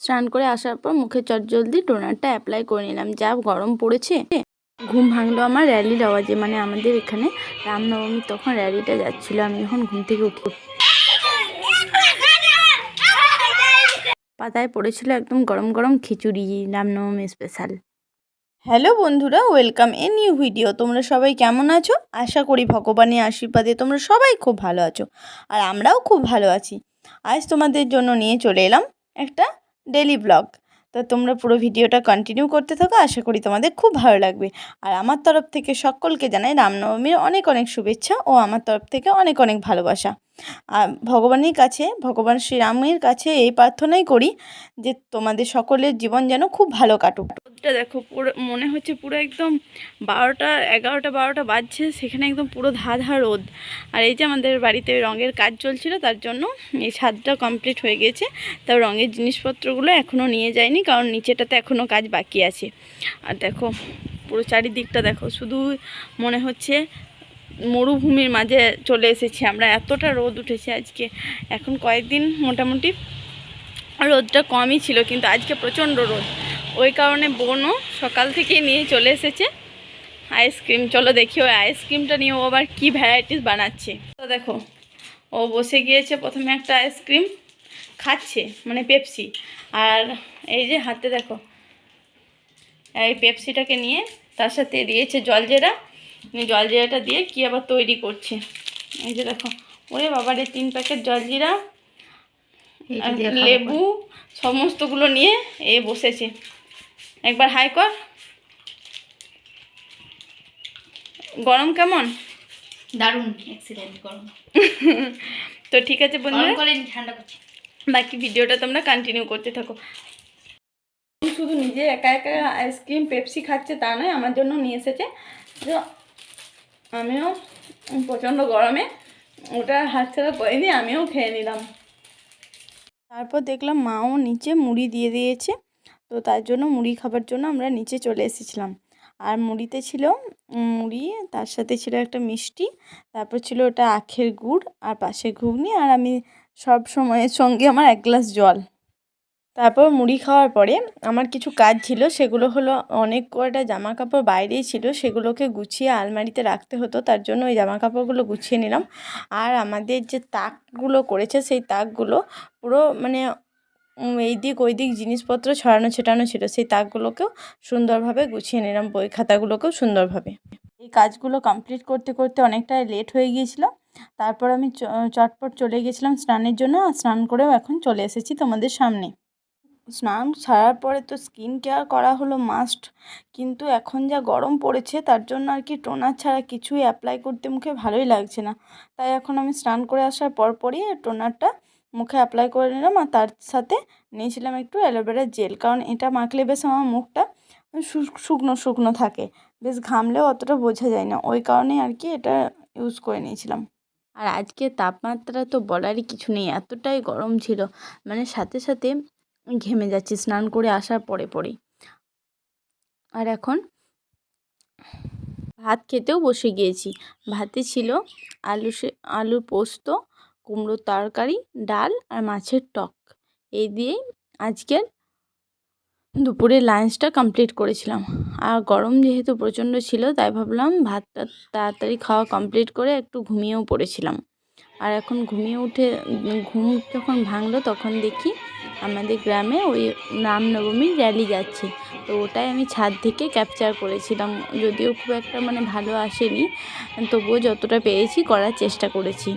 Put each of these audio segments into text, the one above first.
স্নান করে আসার পর মুখে চটজলদি টোনারটা অ্যাপ্লাই করে নিলাম। যা গরম পড়েছে। ঘুম ভাঙলো আমার র্যালির আওয়াজে। মানে আমাদের এখানে রামনবমী তখন র্যালিটা যাচ্ছিল। আমি যখন ঘুম থেকে উঠি পাতায় পড়েছিল একদম গরম গরম খিচুড়ি রামনবমী স্পেশাল হ্যালো বন্ধুরা, ওয়েলকাম এ নিউ ভিডিও। তোমরা সবাই কেমন আছো? আশা করি ভগবানের আশীর্বাদে তোমরা সবাই খুব ভালো আছো। আর আমরাও খুব ভালো আছি। আজ তোমাদের জন্য নিয়ে চলে এলাম একটা ডেলি ব্লগ তো তোমরা পুরো ভিডিওটা কন্টিনিউ করতে থাকো, আশা করি তোমাদের খুব ভালো লাগবে। আর আমার তরফ থেকে সকলকে জানাই রামনবমীর অনেক অনেক শুভেচ্ছা ও আমার তরফ থেকে অনেক অনেক ভালোবাসা। ভগবানের কাছে, ভগবান শ্রীরামের কাছে এই প্রার্থনাই করি যে তোমাদের সকলের জীবন যেন খুব ভালো কাটুক। রোদটা দেখো, পুরো মনে হচ্ছে পুরো একদম বারোটা, এগারোটা, বারোটা বাজছে, সেখানে একদম পুরো ধা ধা রোদ। আর এই যে আমাদের বাড়িতে রঙের কাজ চলছিল, তার জন্য এই ছাদটা কমপ্লিট হয়ে গেছে। তার রঙের জিনিসপত্রগুলো এখনও নিয়ে যায়নি কারণ নিচেটাতে এখনও কাজ বাকি আছে। আর দেখো, পুরো চারিদিকটা দেখো, শুধু মনে হচ্ছে মরুভূমির মাঝে চলে এসেছি আমরা। এতটা রোদ উঠেছে আজকে। এখন কয়েকদিন মোটামুটি রোদটা কমই ছিল, কিন্তু আজকে প্রচণ্ড রোদ। ওই কারণে বোনও সকাল থেকে নিয়ে চলে এসেছে আইসক্রিম। চলো দেখি ওই আইসক্রিমটা নিয়ে ও আবার কী ভ্যারাইটিস বানাচ্ছে। তো দেখো, ও বসে গিয়েছে প্রথমে একটা আইসক্রিম, খাচ্ছে মানে পেপসি। আর এই যে হাতে দেখো, এই পেপসিটাকে নিয়ে তার সাথে দিয়েছে জলজেরা। জলজিরাটা দিয়ে কি আবার তৈরি করছে। এই যে দেখো ওরে বাবার এই তিন প্যাকেট জলজিরা লেবু সমস্তগুলো নিয়ে এ বসেছে। একবার হাই কর। গরম কেমন? দারুণ এক্সিলেন্ট গরম। তো ঠিক আছে বন্ধুরা। ঠান্ডা করছি। বাকি ভিডিওটা তোমরা কন্টিনিউ করতে থাকো। শুধু নিজে একা একা আইসক্রিম পেপসি খাচ্ছে তা নয় আমার জন্য নিয়ে এসেছে। তো আমিও প্রচণ্ড গরমে ওটা হাত ছাড়া করিনি, আমিও খেয়ে নিলাম। তারপর দেখলাম মাও নিচে মুড়ি দিয়ে দিয়েছে, তো তার জন্য মুড়ি খাবার জন্য আমরা নিচে চলে এসেছিলাম। আর মুড়িতে ছিল মুড়ি, তার সাথে ছিল একটা মিষ্টি, তারপর ছিল ওটা আখের গুড় আর পাশে ঘুগনি, আর আমি সব সময়ের সঙ্গে আমার এক গ্লাস জল। তারপর মুড়ি খাওয়ার পরে আমার কিছু কাজ ছিল, সেগুলো হলো অনেক কয়টা জামা কাপড় বাইরেই ছিল, সেগুলোকে গুছিয়ে আলমারিতে রাখতে হতো, তার জন্য ওই জামা কাপড়গুলো গুছিয়ে নিলাম। আর আমাদের যে তাকগুলো করেছে, সেই তাকগুলো পুরো মানে এই দিক ওই দিক জিনিসপত্র ছড়ানো ছেটানো ছিল, সেই তাকগুলোকেও সুন্দরভাবে গুছিয়ে নিলাম, বই খাতাগুলোকেও সুন্দরভাবে। এই কাজগুলো কমপ্লিট করতে করতে অনেকটাই লেট হয়ে গিয়েছিল। তারপর আমি চটপট চলে গেছিলাম স্নানের জন্য, আর স্নান করেও এখন চলে এসেছি তোমাদের সামনে। স্নান ছাড়ার পরে তো স্কিন কেয়ার করা হলো মাস্ট কিন্তু এখন যা গরম পড়েছে তার জন্য আর কি টোনার ছাড়া কিছুই অ্যাপ্লাই করতে মুখে ভালোই লাগছে না। তাই এখন আমি স্নান করে আসার পরপরই টোনারটা মুখে অ্যাপ্লাই করে নিলাম আর তার সাথে নিয়েছিলাম একটু অ্যালোভেরা জেল কারণ এটা মাখলে বেশ আমার মুখটা শুকনো শুকনো থাকে, বেশ ঘামলেও অতটা বোঝা যায় না, ওই কারণেই আর কি এটা ইউজ করে নিয়েছিলাম। আর আজকে তাপমাত্রা তো বলারই কিছু নেই, এতটাই গরম ছিল মানে সাথে সাথে ঘেমে যাচ্ছি, স্নান করে আসার পরে পরেই। আর এখন ভাত খেতেও বসে গিয়েছি। ভাতে ছিল আলু আলুর পোস্ত কুমড়োর তরকারি, ডাল আর মাছের টক। এই দিয়েই আজকের দুপুরের লাঞ্চটা কমপ্লিট করেছিলাম। আর গরম যেহেতু প্রচণ্ড ছিল, তাই ভাবলাম ভাতটা তাড়াতাড়ি খাওয়া কমপ্লিট করে একটু ঘুমিয়েও পড়েছিলাম। আর এখন ঘুমিয়ে উঠে, ঘুম যখন ভাঙলো তখন দেখি আমাদের গ্রামে ওই রামনবমীর র্যালি যাচ্ছে। তো ওটাই আমি ছাদ থেকে ক্যাপচার করেছিলাম। যদিও খুব একটা মানে ভালো আসেনি, তবুও যতটা পেরেছি করার চেষ্টা করেছি।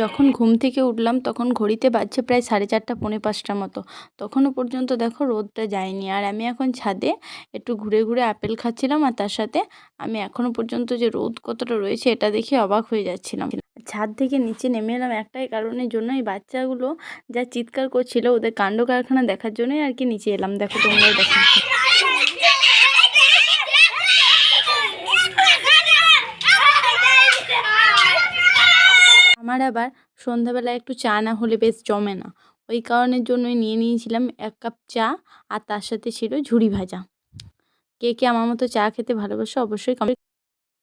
যখন ঘুম থেকে উঠলাম, তখন ঘড়িতে বাজছে প্রায় সাড়ে চারটা, পৌনে পাঁচটা মতো। তখনও পর্যন্ত দেখো রোদটা যায়নি। আর আমি এখন ছাদে একটু ঘুরে ঘুরে আপেল খাচ্ছিলাম আর তার সাথে আমি এখনও পর্যন্ত যে রোদ কতটা রয়েছে, এটা দেখে অবাক হয়ে যাচ্ছিলাম। ছাদ থেকে নিচে নেমে এলাম একটাই কারণের জন্য এই বাচ্চাগুলো যা চিৎকার করছিল ওদের কাণ্ড কারখানা দেখার জন্যই আর কি নিচে এলাম। দেখো তোমরা দেখো। আমার আবার সন্ধ্যাবেলায় একটু চা না হলে বেশ জমে না। ওই কারণের জন্যই নিয়ে নিয়েছিলাম এক কাপ চা আর তার সাথে ছিল ঝুড়ি ভাজা। কে কে আমার মতো চা খেতে ভালোবাসো অবশ্যই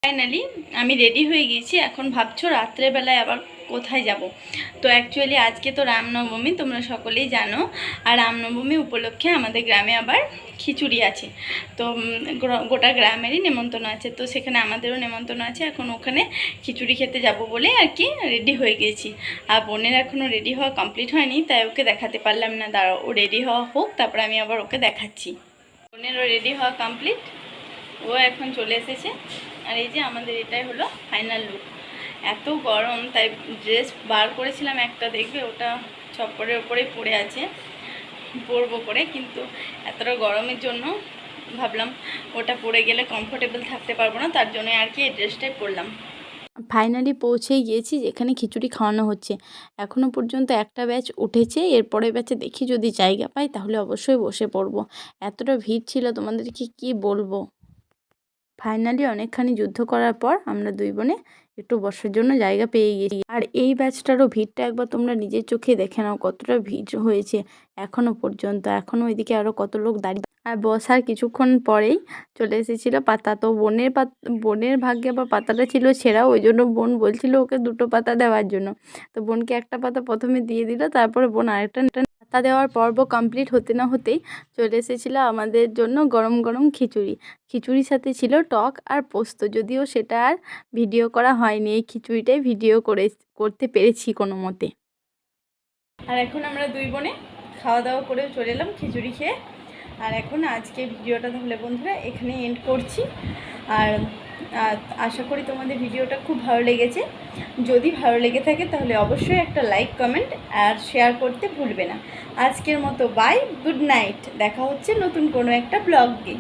ফাইনালি আমি রেডি হয়ে গিয়েছি। এখন ভাবছ রাত্রেবেলায় আবার কোথায় যাব? তো অ্যাকচুয়ালি আজকে তো রামনবমী, তোমরা সকলেই জানো। আর রামনবমী উপলক্ষে আমাদের গ্রামে আবার খিচুড়ি আছে। তো গোটা গ্রামেরই নেমন্তন্ন আছে। তো সেখানে আমাদেরও নেমন্তন্ন আছে। এখন ওখানে খিচুড়ি খেতে যাব বলে আর কি রেডি হয়ে গেছি আর বোনের এখনও রেডি হওয়া কমপ্লিট হয়নি, তাই ওকে দেখাতে পারলাম না। দাঁড়াও, ও রেডি হওয়া হোক, তারপর আমি আবার ওকে দেখাচ্ছি। বোনেরও রেডি হওয়া কমপ্লিট ও এখন চলে এসেছে। আর এই যে আমাদের এটাই হলো ফাইনাল লুক এত গরম, তাই ড্রেস বার করেছিলাম একটা, দেখবে ওটা চপ্পরের ওপরেই পড়ে আছে। পরবো করে কিন্তু এতটা গরমের জন্য ভাবলাম ওটা পরে গেলে কমফোর্টেবল থাকতে পারব না, তার জন্য আর কি এই ড্রেসটাই পরলাম। ফাইনালি পৌঁছেই গিয়েছি, যেখানে খিচুড়ি খাওয়ানো হচ্ছে। এখনও পর্যন্ত একটা ব্যাচ উঠেছে এরপরে ব্যাচে দেখি যদি জায়গা পাই, তাহলে অবশ্যই বসে পড়ব। এতটা ভিড় ছিল তোমাদেরকে কি বলব? ফাইনালি অনেকখানি যুদ্ধ করার পর আমরা দুই বোনে একটু বসার জন্য জায়গা পেয়ে গেছি। আর এই ব্যাচটারও ভিড়টা একবার তোমরা নিজের চোখে দেখে নাও কতটা ভিড় হয়েছে এখনও পর্যন্ত। এখনও ওইদিকে আরও কত লোক দাঁড়িয়ে আর বসার কিছুক্ষণ পরেই চলে এসেছিল পাতা। তো বোনের পাত, বোনের ভাগ্যে আবার পাতাটা ছিল ছেঁড়া ওই জন্য বোন বলছিল ওকে দুটো পাতা দেওয়ার জন্য। তো বোনকে একটা পাতা প্রথমে দিয়ে দিল, তারপরে বোন আরেকটা পাতা দেওয়ার পর্ব কমপ্লিট হতে না হতেই চলে এসেছিল আমাদের জন্য গরম গরম খিচুড়ি। খিচুড়ির সাথে ছিল টক আর পোস্ত। যদিও সেটা আর ভিডিও করা হয়নি। এই খিচুড়িটাই ভিডিও করে, করতে পেরেছি কোনো মতে। আর এখন আমরা দুই বোনে খাওয়া দাওয়া করে চলে এলাম খিচুড়ি খেয়ে। আর এখন আজকে ভিডিওটা তাহলে বন্ধুরা এখানে এন্ড করছি। আর আশা করি তোমাদের ভিডিওটা খুব ভালো লেগেছে। যদি ভালো লেগে থাকে তাহলে অবশ্যই একটা লাইক কমেন্ট আর শেয়ার করতে ভুলবে না। আজকের মতো বাই গুড নাইট দেখা হচ্ছে নতুন কোনো একটা ব্লগ দিয়ে